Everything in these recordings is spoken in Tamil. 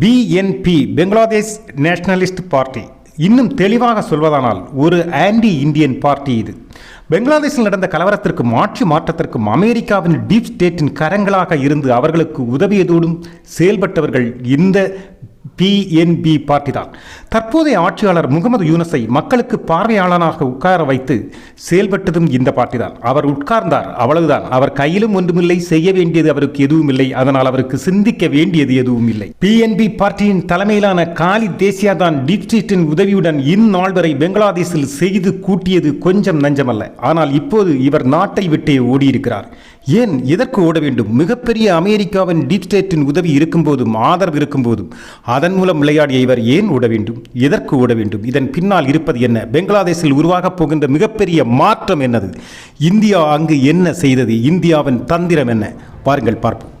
பிஎன்பி பெங்களாதேஷ் நேஷனலிஸ்ட் பார்ட்டி இன்னும் தெளிவாக சொல்வதானால் ஒரு ஆன்டி இந்தியன் பார்ட்டி இது. பெங்களாதேஷில் நடந்த கலவரத்திற்கும் ஆட்சி மாற்றத்திற்கும் அமெரிக்காவின் டீப் ஸ்டேட்டின் கரங்களாக இருந்து அவர்களுக்கு உதவியதோடும் செயல்பட்டவர்கள் இந்த பிஎன்பி பார்ட்டி தான். தற்போதைய ஆட்சியாளர் முகமது யூனஸை மக்களுக்கு பார்வையாளனாக உட்கார வைத்து செயல்பட்டதும் இந்த பார்ட்டி தான். அவர் உட்கார்ந்தார் அவ்வளவுதான். அவர் கையிலும் ஒன்றுமில்லை செய்ய வேண்டியது அவருக்கு எதுவும் இல்லை அதனால் அவருக்கு சிந்திக்க வேண்டியது எதுவும் இல்லை. பிஎன்பி பார்ட்டியின் தலைமையிலான காலி தேசியா தான் டீப் உதவியுடன் இந்நாள் வரை பெங்களாதேஷில் செய்து கூட்டியது கொஞ்சம் நஞ்சமல்ல. ஆனால் இப்போது இவர் நாட்டை விட்டே ஓடியிருக்கிறார். ஏன் எதற்கு ஓட வேண்டும்? மிகப்பெரிய அமெரிக்காவின் டீப் ஸ்டேட்டின் உதவி இருக்கும்போதும் ஆதரவு இருக்கும்போதும் அதன் மூலம் விளையாடிய இவர் ஏன் ஓட வேண்டும்? எதற்கு ஓட வேண்டும்? இதன் பின்னால் இருப்பது என்ன? பெங்களாதேஷில் உருவாகப் போகின்ற மிகப்பெரிய மாற்றம் என்னது? இந்தியா அங்கு என்ன செய்தது? இந்தியாவின் தந்திரம் என்ன? பாருங்கள் பார்ப்போம்.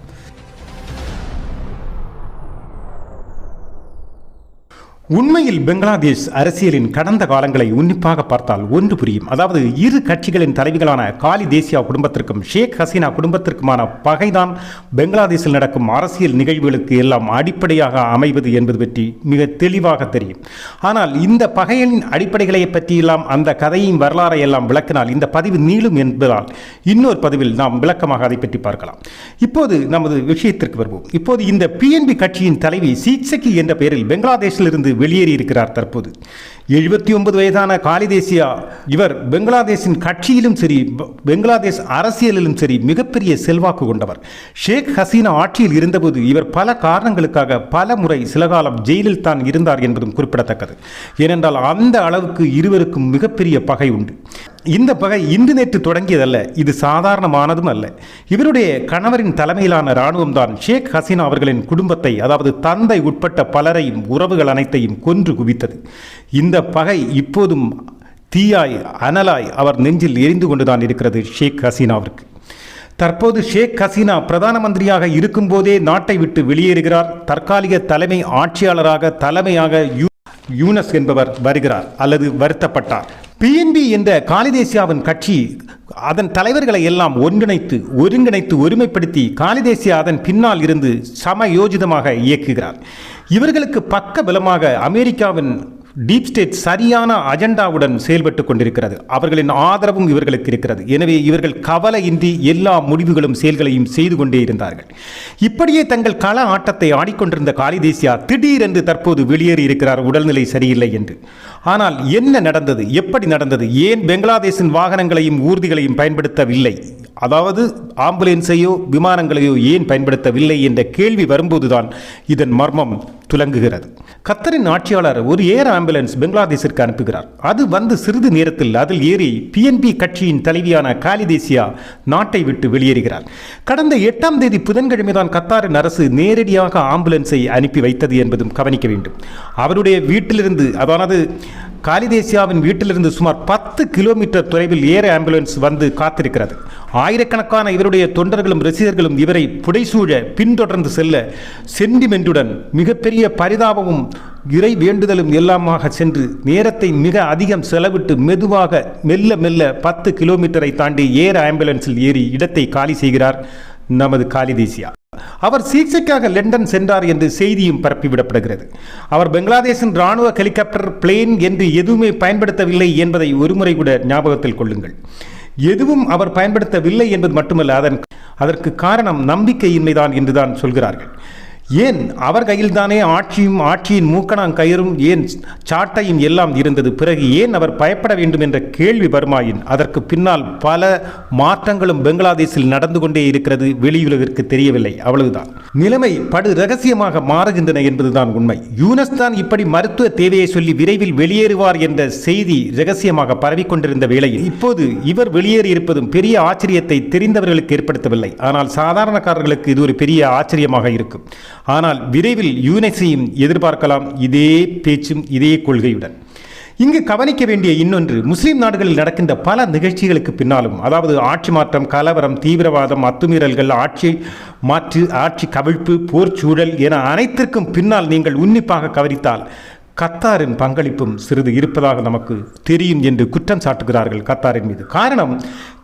உண்மையில் பெங்களாதேஷ் அரசியலின் கடந்த காலங்களை உன்னிப்பாக பார்த்தால் ஒன்று புரியும். அதாவது இரு கட்சிகளின் தலைவிகளான காலி தேசியா குடும்பத்திற்கும் ஷேக் ஹசீனா குடும்பத்திற்குமான பகைதான் பெங்களாதேஷில் நடக்கும் அரசியல் நிகழ்வுகளுக்கு எல்லாம் அடிப்படையாக அமைவது என்பது பற்றி மிக தெளிவாக தெரியும். ஆனால் இந்த பகைகளின் அடிப்படைகளை பற்றியெல்லாம் அந்த கதையின் வரலாறை எல்லாம் விளக்கினால் இந்த பதிவு நீளும் என்பதால் இன்னொரு பதிவில் நாம் விளக்கமாக அதை பற்றி பார்க்கலாம். இப்போது நமது விஷயத்திற்கு வருவோம். இப்போது இந்த பிஎன்பி கட்சியின் தலைவி சீக்சகி என்ற பெயரில் பங்களாதேஷிலிருந்து வெளியேறி இருக்கிறார் தற்போது. எழுபத்தி ஒன்பது வயதான காலிதேசியா இவர் பங்களாதேஷின் கட்சியிலும் சரி பங்களாதேஷ் அரசியலிலும் சரி மிகப்பெரிய செல்வாக்கு கொண்டவர். ஷேக் ஹசீனா ஆட்சியில் இருந்தபோது இவர் பல காரணங்களுக்காக பல முறை சில காலம் ஜெயிலில் தான் இருந்தார் என்பதும் குறிப்பிடத்தக்கது. ஏனென்றால் அந்த அளவுக்கு இருவருக்கும் மிகப்பெரிய பகை உண்டு. இந்த பகை இன்று நேற்று தொடங்கியதல்ல இது சாதாரணமானதும் அல்ல. இவருடைய கணவரின் தலைமையிலான இராணுவம் தான் ஷேக் ஹசீனா அவர்களின் குடும்பத்தை அதாவது தந்தை உட்பட்ட பலரையும் உறவுகள் அனைத்தையும் கொன்று குவித்தது. இந்த பகை இப்போதும் தீயாய் அனலாய் அவர் நெஞ்சில் எரிந்து கொண்டுதான் இருக்கிறது ஷேக் ஹசீனாவிற்கு. தற்போது ஷேக் ஹசீனா பிரதான மந்திரியாக இருக்கும்போதே நாட்டை விட்டு வெளியேறுகிறார். தற்காலிக தலைமை ஆட்சியாளராக தலைமையாக யூ யூனஸ் என்பவர் வருகிறார் அல்லது வருத்தப்பட்டார். பிஎன்பி என்ற காலிதேசியாவின் கட்சி அதன் தலைவர்களை எல்லாம் ஒன்றிணைத்து ஒருங்கிணைத்து ஒருமைப்படுத்தி காலிதேசியா அதன் பின்னால் இருந்து சமயோஜிதமாக இயக்குகிறார். இவர்களுக்கு பக்க பலமாக அமெரிக்காவின் டீப் ஸ்டேட் சரியான அஜெண்டாவுடன் செயல்பட்டு கொண்டிருக்கிறது. அவர்களின் ஆதரவும் இவர்களுக்கு இருக்கிறது. எனவே இவர்கள் கவலையின்றி எல்லா முடிவுகளும் செயல்களையும் செய்து கொண்டே இருந்தார்கள். இப்படியே தங்கள் கள ஆட்டத்தை ஆடிக்கொண்டிருந்த காளிதேசியா திடீரென்று தற்போது வெளியேறி இருக்கிறார். உடல்நிலை சரியில்லை என்று. ஆனால் என்ன நடந்தது? எப்படி நடந்தது? ஏன் பெங்களாதேஷின் வாகனங்களையும் ஊர்திகளையும் பயன்படுத்தவில்லை? அதாவது ஆம்புலன்ஸையோ விமானங்களையோ ஏன் பயன்படுத்தவில்லை? என்ற கேள்வி வரும்போதுதான் இதன் மர்மம் துலங்குகிறது. கத்தரின் ஆட்சியாளர் ஒரு ஏர் ஆம்புலன்ஸ் பங்களாதேஷிற்கு அனுப்புகிறார். அது வந்து சிறிது நேரத்தில் அதில் ஏறி பிஎன்பி கட்சியின் தலைவியான காலிதேசியா நாட்டை விட்டு வெளியேறுகிறார். கடந்த எட்டாம் தேதி புதன்கிழமைதான் கத்தாரின் அரசு நேரடியாக ஆம்புலன்ஸை அனுப்பி வைத்தது என்பதும் கவனிக்க வேண்டும். அவருடைய வீட்டிலிருந்து அதாவது காலிதேசியாவின் வீட்டிலிருந்து சுமார் பத்து கிலோமீட்டர் தொலைவில் ஏர் ஆம்புலன்ஸ் வந்து காத்திருக்கிறது. ஆயிரக்கணக்கான இவருடைய தொண்டர்களும் ரசிகர்களும் இவரை புடைசூழ பின்தொடர்ந்து செல்ல சென்டிமென்ட்டுடன் மிகப்பெரிய பரிதாபமும் இறை வேண்டுதலும் எல்லாமாக சென்று நேரத்தை மிக அதிகம் செலவிட்டு மெதுவாக மெல்ல மெல்ல பத்து கிலோமீட்டரை தாண்டி ஏர் ஆம்புலன்ஸில் ஏறி இடத்தை காலி செய்கிறார். நமது காலிதேசியா அவர் சிகிச்சைக்காக லண்டன் சென்றார் என்று செய்தியும் பரப்பிவிடப்படுகிறது. அவர் பங்களாதேஷின் ராணுவ ஹெலிகாப்டர் பிளேன் என்று எதுவுமே பயன்படுத்தவில்லை என்பதை ஒருமுறை கூட ஞாபகத்தில் கொள்ளுங்கள். எதுவும் அவர் பயன்படுத்தவில்லை என்பது மட்டுமல்ல அதன் அதற்கு காரணம் நம்பிக்கையின்மைதான் என்றுதான் சொல்கிறார்கள். ஏன் அவர் கையில்தானே ஆட்சியும் ஆட்சியின் மூக்கணாங்கயிறும் ஏன் சாட்டையும் எல்லாம் இருந்தது? பிறகு ஏன் அவர் பயப்பட வேண்டும் என்ற கேள்வி வருமாயின்? அதற்கு பின்னால் பல மாற்றங்களும் பெங்களாதேஷில் நடந்து கொண்டே இருக்கிறது வெளியுலகிற்கு தெரியவில்லை. அவ்வளவுதான். நிலைமை படு ரகசியமாக மாறுகின்றன என்பதுதான் உண்மை. யூனஸ் தான் இப்படி மருத்துவ தேவையை சொல்லி விரைவில் வெளியேறுவார் என்ற செய்தி ரகசியமாக பரவிக்கொண்டிருந்த வேளையில் இப்போது இவர் வெளியேறியிருப்பதும் பெரிய ஆச்சரியத்தை தெரிந்தவர்களுக்கு ஏற்படுத்தவில்லை. ஆனால் சாதாரணக்காரர்களுக்கு இது ஒரு பெரிய ஆச்சரியமாக இருக்கும். ஆனால் விரைவில் யூனஸையும் எதிர்பார்க்கலாம் இதே பேச்சும் இதே கொள்கையுடன். இங்கு கவனிக்க வேண்டிய இன்னொன்று முஸ்லீம் நாடுகளில் நடக்கின்ற பல நிகழ்ச்சிகளுக்கு பின்னாலும் அதாவது ஆட்சி மாற்றம் கலவரம் தீவிரவாதம் அத்துமீறல்கள் ஆட்சி மாற்று ஆட்சி கவிழ்ப்பு போர் சூழல் என அனைத்திற்கும் பின்னால் நீங்கள் உன்னிப்பாக கவனித்தால் கத்தாரின் பங்களிப்பும் சிறிது இருப்பதாக நமக்கு தெரியும் என்று குற்றம் சாட்டுகிறார்கள் கத்தாரின் மீது. காரணம்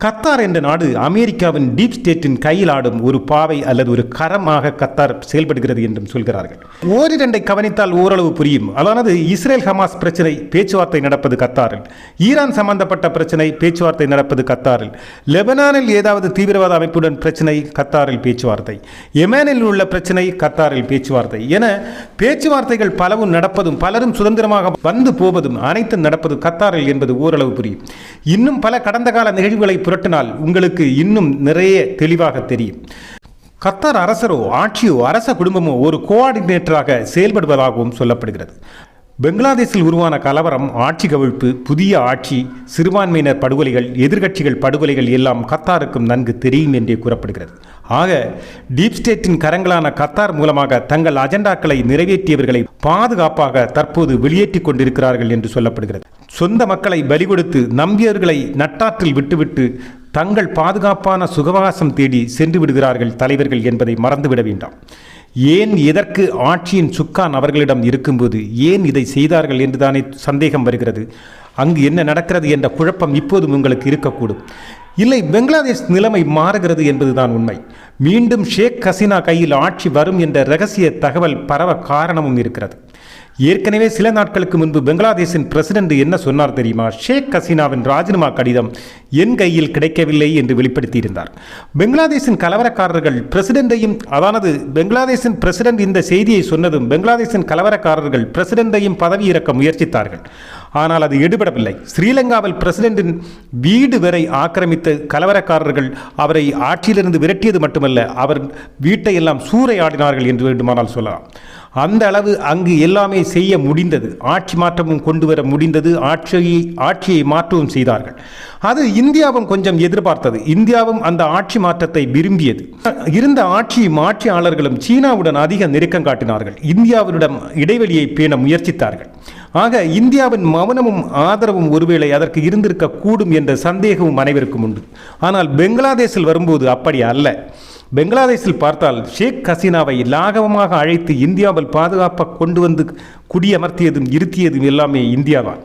கத்தார் என்ற நாடு அமெரிக்காவின் டீப் ஸ்டேட்டின் கையில் ஆடும் ஒரு பாவை அல்லது ஒரு கரமாக கத்தார் செயல்படுகிறது என்றும் சொல்கிறார்கள். ஓரிரண்டை கவனித்தால் ஓரளவு புரியும். அதாவது இஸ்ரேல் ஹமாஸ் பிரச்சனை பேச்சுவார்த்தை நடப்பது கத்தாரில். ஈரான் சம்பந்தப்பட்ட பிரச்சனை பேச்சுவார்த்தை நடப்பது கத்தாரில். லெபனானில் ஏதாவது தீவிரவாத அமைப்புடன் பிரச்சனை கத்தாரில் பேச்சுவார்த்தை. எமேனில் உள்ள பிரச்சனை கத்தாரில் பேச்சுவார்த்தை. என பேச்சுவார்த்தைகள் பலவும் நடப்பதும் பல பலரும் சுதந்திரமாக வந்து போவதும் அனைத்தும் நடப்பது கத்தாரில் என்பது ஓரளவு புரியும். இன்னும் பல கடந்த கால நிகழ்வுகளை புரட்டினால் உங்களுக்கு இன்னும் நிறைய தெளிவாக தெரியும். கத்தார் அரசரோ ஆட்சியோ அரச குடும்பமோ ஒரு கோஆர்டினேட்டராக செயல்படுவதாகவும் சொல்லப்படுகிறது. பங்களாதேஷில் உருவான கலவரம் ஆட்சி கவிழ்ப்பு புதிய ஆட்சி சிறுபான்மையினர் படுகொலைகள் எதிர்கட்சிகள் படுகொலைகள் எல்லாம் கத்தாருக்கும் நன்கு தெரியும் என்றே கூறப்படுகிறது. ஆக டீப் ஸ்டேட்டின் கரங்களான கத்தார் மூலமாக தங்கள் அஜெண்டாக்களை நிறைவேற்றியவர்களை பாதுகாப்பாக தற்போது வெளியேற்றிக் கொண்டிருக்கிறார்கள் என்று சொல்லப்படுகிறது. சொந்த மக்களை பலி கொடுத்து நம்பியவர்களை நட்டாற்றில் விட்டுவிட்டு தங்கள் பாதுகாப்பான சுகவாசம் தேடி சென்று விடுகிறார்கள் தலைவர்கள் என்பதை மறந்துவிட வேண்டாம். ஏன் எதற்கு ஆட்சியின் சுக்கான் அவர்களிடம் இருக்கும்போது ஏன் இதை செய்தார்கள் என்றுதானே சந்தேகம் வருகிறது. அங்கு என்ன நடக்கிறது என்ற குழப்பம் இப்போதும் உங்களுக்கு இருக்கக்கூடும். இல்லை பங்களாதேஷ் நிலைமை மாறுகிறது என்பதுதான் உண்மை. மீண்டும் ஷேக் ஹசீனா கையில் ஆட்சி வரும் என்ற ரகசிய தகவல் பரவ காரணமும் இருக்கிறது. ஏற்கனவே சில நாட்களுக்கு முன்பு பங்களாதேஷின் பிரசிடென்ட் என்ன சொன்னார் தெரியுமா? ஷேக் ஹசீனாவின் ராஜினாமா கடிதம் என் கையில் கிடைக்கவில்லை என்று வெளிப்படுத்தியிருந்தார். பங்களாதேஷின் கலவரக்காரர்கள் பிரசிடென்ட்டையும் அதானது பங்களாதேஷின் பிரசிடென்ட் இந்த செய்தியை சொன்னதும் பங்களாதேஷின் கலவரக்காரர்கள் பிரசிடென்ட்டையும் பதவியிறக்க முயற்சித்தார்கள். ஆனால் அது எடுபடவில்லை. ஸ்ரீலங்காவில் பிரசிடென்டின் வீடு வரை ஆக்கிரமித்த கலவரக்காரர்கள் அவரை ஆட்சியிலிருந்து விரட்டியது மட்டுமல்ல அவர் வீட்டை எல்லாம் சூறையாடினார்கள் என்று வேண்டுமானால் சொல்லலாம். அந்த அளவு அங்கு எல்லாமே செய்ய முடிந்தது. ஆட்சி மாற்றமும் கொண்டு வர முடிந்தது. ஆட்சியை ஆட்சியை மாற்றவும் செய்தார்கள். அது இந்தியாவும் கொஞ்சம் எதிர்பார்த்தது. இந்தியாவும் அந்த ஆட்சி மாற்றத்தை விரும்பியது. இருந்த ஆட்சி மாற்றியாளர்களும் சீனாவுடன் அதிக நெருக்கம் காட்டினார்கள். இந்தியாவிடம் இடைவெளியை பேண முயற்சித்தார்கள். ஆக இந்தியாவின் மௌனமும் ஆதரவும் ஒருவேளை அதற்கு இருந்திருக்க கூடும் என்ற சந்தேகமும் அனைவருக்கும் உண்டு. ஆனால் பெங்களாதேஷில் வரும்போது அப்படி அல்ல. பெங்களாதேஷில் பார்த்தால் ஷேக் ஹசீனாவை லாகவமாக அழைத்து இந்தியாவில் பாதுகாப்பாக கொண்டு வந்து குடியமர்த்தியதும் இருத்தியதும் எல்லாமே இந்தியாதான்.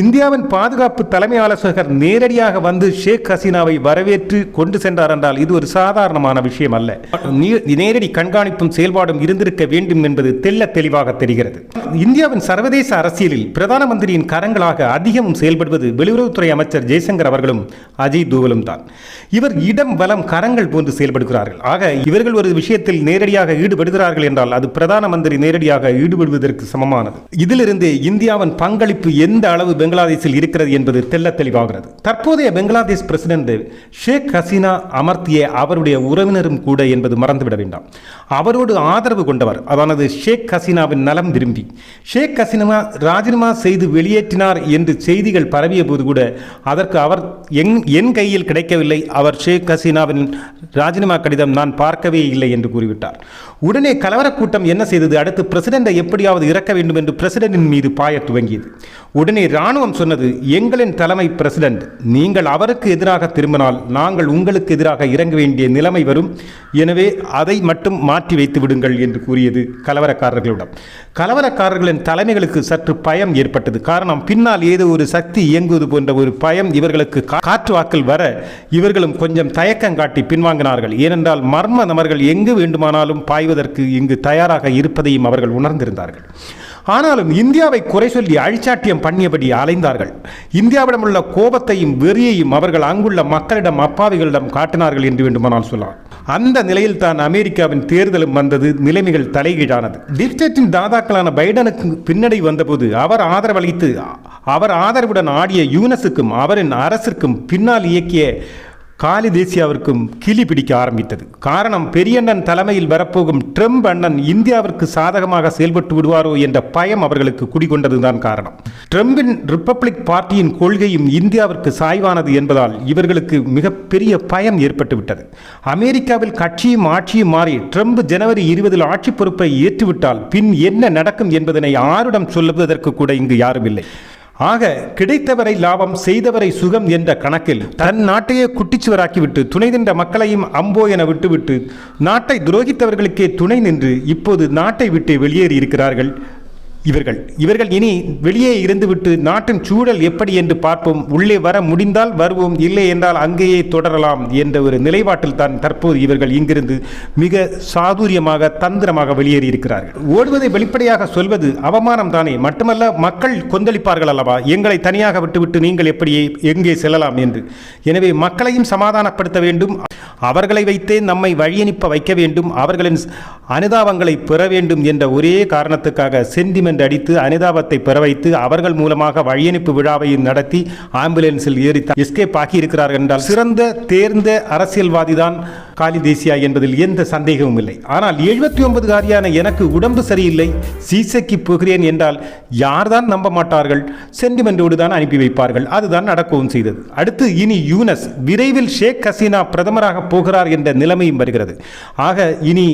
இந்தியாவின் பாதுகாப்பு தலைமை ஆலோசகர் நேரடியாக வந்து ஷேக் ஹசீனாவை வரவேற்று கொண்டு சென்றார் என்றால் இது ஒரு சாதாரணமான விஷயம் அல்ல. நேரடி கண்காணிப்பும் செயல்பாடும் இருந்திருக்க வேண்டும் என்பது தெல்ல தெளிவாக தெரிகிறது. இந்தியாவின் சர்வதேச அரசியலில் பிரதான மந்திரியின் கரங்களாக அதிகமும் செயல்படுவது வெளியுறவுத்துறை அமைச்சர் ஜெய்சங்கர் அவர்களும் அஜய் தூவலும் தான். இவர் இடம் வலம் கரங்கள் போன்று செயல்படுகிறார்கள். ஆக இவர்கள் ஒரு விஷயத்தில் நேரடியாக ஈடுபடுகிறார்கள் என்றால் அது பிரதான மந்திரி நேரடியாக ஈடுபடுவதற்கு சமமாக முக்கியமானது இதிலிருந்து இந்தியாவின் பங்களிப்பு எந்த அளவு பெங்களாதேஷில் இருக்கிறது என்பது தெல்ல தெளிவாகிறது. தற்போதைய பெங்களாதேஷ் பிரசிடென்ட் ஷேக் ஹசீனா அமர்த்திய அவருடைய உறவினரும் கூட என்பது மறந்துவிட வேண்டாம். அவரோடு ஆதரவு கொண்டவர் அதானது ஷேக் ஹசீனாவின் நலம் விரும்பி. ஷேக் ஹசீனா ராஜினாமா செய்து வெளியேற்றினார் என்று செய்திகள் பரவிய போது கூட அதற்கு அவர் என் என் கையில் கிடைக்கவில்லை. அவர் ஷேக் ஹசீனாவின் ராஜினாமா கடிதம் நான் பார்க்கவே இல்லை என்று கூறிவிட்டார். உடனே கலவரக் கூட்டம் என்ன செய்தது? அடுத்து பிரசிடெண்டை எப்படியாவது இறக்க வேண்டும் என்று பிரசிடென்டின் மீது பாய துவங்கியது. உடனே இராணுவம் சொன்னது எங்களின் தலைமை பிரசிடென்ட் நீங்கள் அவருக்கு எதிராக திரும்பினால் நாங்கள் உங்களுக்கு எதிராக இறங்க வேண்டிய நிலைமை வரும். எனவே அதை மட்டும் மாற்றி வைத்து விடுங்கள் என்று கூறியது கலவரக்காரர்களிடம். கலவரக்காரர்களின் தலைமைகளுக்கு சற்று பயம் ஏற்பட்டது. காரணம் பின்னால் ஏதோ ஒரு சக்தி இயங்குவது போன்ற ஒரு பயம் இவர்களுக்கு காற்று வாக்கில் வர இவர்களும் கொஞ்சம் தயக்கம் காட்டி பின்வாங்கினார்கள். ஏனென்றால் மர்ம நபர்கள் எங்கு வேண்டுமானாலும் பாய்வதற்கு இங்கு தயாராக இருப்பதையும் அவர்கள் உணர்ந்திருந்தார்கள். ஆனாலும் இந்தியாவை குறை சொல்லி அழிச்சாட்டியம் பண்ணியபடி அலைந்தார்கள். இந்தியாவிடம் உள்ள கோபத்தையும் வெறியையும் அவர்கள் அங்குள்ள மக்களிடம் அப்பாவிகளிடம் காட்டினார்கள் என்று வேண்டுமானால் சொல்லலாம். அந்த நிலையில் தான் அமெரிக்காவின் தேர்தலும் வந்தது நிலைமைகள் தலைகீழானது. டிப்டேட்டின் தாதாக்களான பைடனுக்கு பின்னடை வந்தபோது அவர் ஆதரவளித்து அவர் ஆதரவுடன் ஆடிய யூனஸுக்கும் அவரின் அரசிற்கும் பின்னால் இயக்கிய காலி தேசியாவிற்கும் கிளி பிடிக்க ஆரம்பித்தது. காரணம் பெரியண்ணன் தலைமையில் வரப்போகும் ட்ரம்ப் அண்ணன் இந்தியாவிற்கு சாதகமாக செயல்பட்டு விடுவாரோ என்ற பயம் அவர்களுக்கு குடிகொண்டதுதான் காரணம். ட்ரம்பின் ரிப்பப்ளிக் பார்ட்டியின் கொள்கையும் இந்தியாவிற்கு சாய்வானது என்பதால் இவர்களுக்கு மிகப்பெரிய பயம் ஏற்பட்டுவிட்டது. அமெரிக்காவில் கட்சியும் ஆட்சியும் மாறி ட்ரம்ப் ஜனவரி இருபதில் ஆட்சி பொறுப்பை ஏற்றுவிட்டால் பின் என்ன நடக்கும் என்பதனை யாரிடம் சொல்லுவதற்கு கூட இங்கு யாரும் இல்லை ஆக கிடைத்தவரை லாபம் செய்தவரை சுகம் என்ற கணக்கில் தன் நாட்டையே குட்டிச்சுவராக்கிவிட்டு துணை நின்ற மக்களையும் அம்போ என விட்டுவிட்டு நாட்டை துரோகித்தவர்களுக்கே துணை நின்று இப்போது நாட்டை விட்டு வெளியேறி இருக்கிறார்கள் இவர்கள். இவர்கள் இனி வெளியே இருந்துவிட்டு நாட்டின் சூழல் எப்படி என்று பார்ப்போம். உள்ளே வர முடிந்தால் வருவோம் இல்லை என்றால் அங்கேயே தொடரலாம் என்ற ஒரு நிலைப்பாட்டில் தான் தற்போது இவர்கள் இங்கிருந்து மிக சாதுரியமாக தந்திரமாக வெளியேறி இருக்கிறார்கள். ஓடுவதை வெளிப்படையாக சொல்வது அவமானம் தானே. மட்டுமல்ல மக்கள் கொந்தளிப்பார்கள் அல்லவா? எங்களை தனியாக விட்டுவிட்டு நீங்கள் எப்படி எங்கே செல்லலாம் என்று. எனவே மக்களையும் சமாதானப்படுத்த வேண்டும். அவர்களை வைத்தே நம்மை வழியனுப்ப வைக்க வேண்டும் அவர்களின் அனுதாபங்களை பெற வேண்டும் என்ற ஒரே காரணத்துக்காக சென்டிமெண்ட் அடித்து அனுதாபத்தை பெற வைத்து அவர்கள் மூலமாக வழியனுப்பு விழாவை நடத்தி ஆம்புலன்ஸில் ஏறி எஸ்கேப் ஆகி இருக்கிறார்கள் என்றால் சிறந்த தேர்ந்த அரசியல்வாதி காலிதேசியா என்பதில் எந்த சந்தேகமும் இல்லை. ஆனால் எழுபத்தி ஒன்பது காரியான எனக்கு உடம்பு சரியில்லை சீசைக்கு போகிறேன் என்றால் யார்தான் நம்ப மாட்டார்கள்? சென்டிமெண்டோடு தான் அனுப்பி வைப்பார்கள். அதுதான் நடக்கவும் செய்தது. அடுத்து இனி யூனஸ் விரைவில் ஷேக் ஹசீனா பிரதமராக போகிறார் என்ற நிலைமையும் வருகிறது. ஆக இனி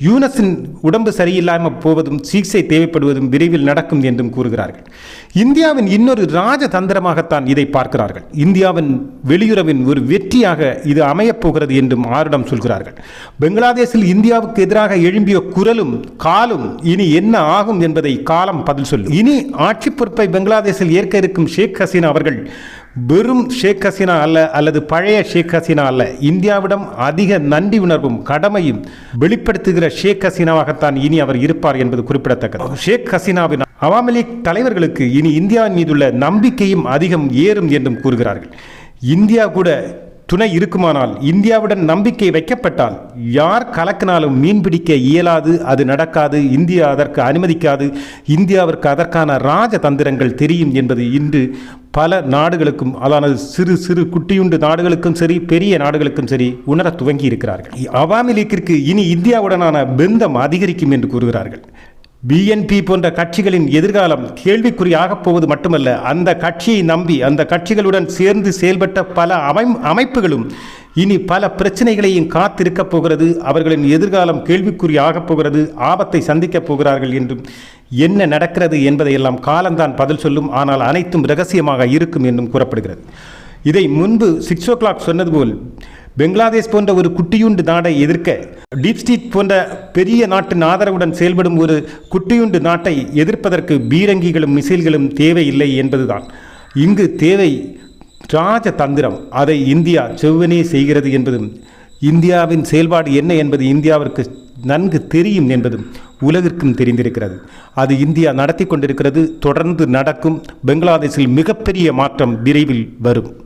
யூனஸின் உடம்பு சரியில்லாமல் போவதும் சிகிச்சை தேவைப்படுவதும் விரைவில் நடக்கும் என்றும் கூறுகிறார்கள். இந்தியாவின் இன்னொரு ராஜதந்திரமாகத்தான் இதை பார்க்கிறார்கள். இந்தியாவின் வெளியுறவின் ஒரு வெற்றியாக இது அமையப் போகிறது என்றும் ஆரிடம் சொல்கிறார்கள். பங்களாதேஷில் இந்தியாவுக்கு எதிராக எழும்பிய குரலும் காலும் இனி என்ன ஆகும் என்பதை காலம் பதில் சொல்லும். இனி ஆட்சி பொறுப்பை பங்களாதேஷில் ஏற்க இருக்கும் ஷேக் ஹசீனா அவர்கள் வெறும் ஷேக் ஹசீனா அல்ல அல்லது பழைய ஷேக் ஹசீனா அல்ல. இந்தியாவிடம் அதிக நன்றி உணர்வும் கடமையும் வெளிப்படுத்துகிற ஷேக் ஹசீனாவாகத்தான் இனி அவர் இருப்பார் என்பது குறிப்பிடத்தக்கது. ஷேக் ஹசீனாவின் அவாமி லீக் தலைவர்களுக்கு இனி இந்தியாவின் மீதுள்ள நம்பிக்கையும் அதிகம் ஏறும் என்றும் கூறுகிறார்கள். இந்தியா கூட துணை இருக்குமானால் இந்தியாவுடன் நம்பிக்கை வைக்கப்பட்டால் யார் கலக்கினாலும் மீன் பிடிக்க இயலாது அது நடக்காது இந்தியா அதற்கு அனுமதிக்காது இந்தியாவிற்கு அதற்கான ராஜதந்திரங்கள் தெரியும் என்பது இன்று பல நாடுகளுக்கும் அதானது சிறு சிறு குட்டியுண்டு நாடுகளுக்கும் சரி பெரிய நாடுகளுக்கும் சரி உணர துவங்கி இருக்கிறார்கள் அவாமி லீக்கிற்கு இனி இந்தியாவுடனான பெந்தம் அதிகரிக்கும் என்று கூறுகிறார்கள். பிஎன்பி போன்ற கட்சிகளின் எதிர்காலம் கேள்விக்குறியாகப் போவது மட்டுமல்ல அந்த கட்சியை நம்பி அந்த கட்சிகளுடன் சேர்ந்து செயல்பட்ட பல அமை அமைப்புகளும் இனி பல பிரச்சனைகளையும் காத்திருக்கப் போகிறது. அவர்களின் எதிர்காலம் கேள்விக்குறியாகப் போகிறது. ஆபத்தை சந்திக்கப் போகிறார்கள் என்றும் என்ன நடக்கிறது என்பதையெல்லாம் காலம்தான் பதில் சொல்லும். ஆனால் அனைத்தும் ரகசியமாக இருக்கும் என்றும் கூறப்படுகிறது. இதை முன்பு சிக்ஸ் ஓ கிளாக் சொன்னது போல் பெங்களாதேஷ் போன்ற ஒரு குட்டியுண்டு நாடை எதிர்க்க டீப் ஸ்டீட் போன்ற பெரிய நாட்டின் ஆதரவுடன் செயல்படும் ஒரு குட்டியுண்டு நாட்டை எதிர்ப்பதற்கு பீரங்கிகளும் மிசைல்களும் தேவையில்லை என்பதுதான். இங்கு தேவை ராஜதந்திரம் அதை இந்தியா செவ்வனே செய்கிறது என்பதும் இந்தியாவின் செயல்பாடு என்ன என்பது இந்தியாவிற்கு நன்கு தெரியும் என்பதும் உலகிற்கும் தெரிந்திருக்கிறது. அது இந்தியா நடத்தி கொண்டிருக்கிறது தொடர்ந்து நடக்கும். பங்களாதேஷில் மிகப்பெரிய மாற்றம் விரைவில் வரும்.